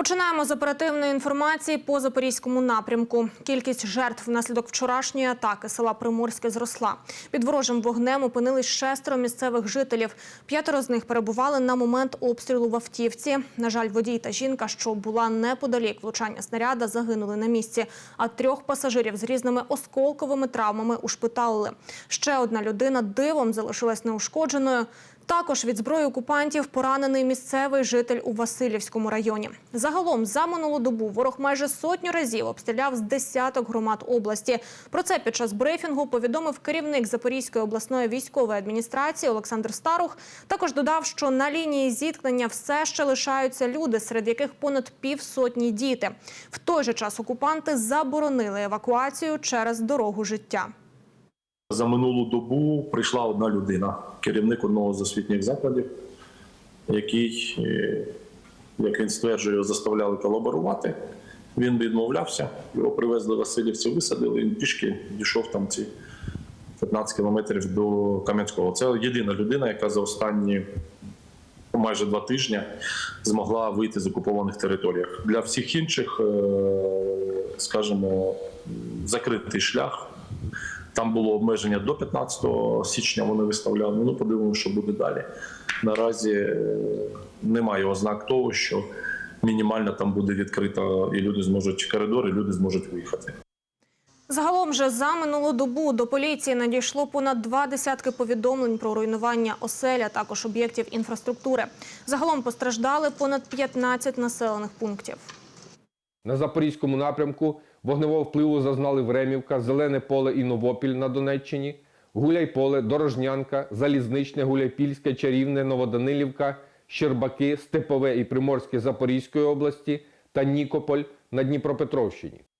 Починаємо з оперативної інформації по запорізькому напрямку. Кількість жертв внаслідок вчорашньої атаки села Приморське зросла. Під ворожим вогнем опинились шестеро місцевих жителів. П'ятеро з них перебували на момент обстрілу в автівці. На жаль, водій та жінка, що була неподалік влучання снаряда, загинули на місці. А трьох пасажирів з різними осколковими травмами ушпиталили. Ще одна людина дивом залишилась неушкодженою. Також від зброї окупантів поранений місцевий житель у Васильівському районі. Загалом за минулу добу ворог майже сотню разів обстріляв з десяток громад області. Про це під час брифінгу повідомив керівник Запорізької обласної військової адміністрації Олександр Старух. Також додав, що на лінії зіткнення все ще лишаються люди, серед яких понад півсотні діти. В той же час окупанти заборонили евакуацію через дорогу життя. За минулу добу прийшла одна людина, керівник одного з освітніх закладів, який, е, як він стверджує, заставляли колаборувати. Він відмовлявся, його привезли Васильівці, висадили, він пішки дійшов там ці 15 кілометрів до Кам'янського. Це єдина людина, яка за останні майже два тижні змогла вийти з окупованих територіях. Для всіх інших, е, скажімо, закритий шлях. Там було обмеження до 15 січня. Вони виставляли. Ну подивимося, що буде далі. Наразі е, немає ознак того, що мінімально там буде відкрита, і люди зможуть коридори, люди зможуть виїхати. Загалом же за минулу добу до поліції надійшло понад два десятки повідомлень про руйнування оселя, також об'єктів інфраструктури. Загалом постраждали понад 15 населених пунктів. На запорізькому напрямку вогневого впливу зазнали Времівка, Зелене поле і Новопіль на Донеччині, Гуляйполе, Дорожнянка, Залізничне, Гуляйпільське, Чарівне, Новоданилівка, Щербаки, Степове і Приморське Запорізької області та Нікополь на Дніпропетровщині.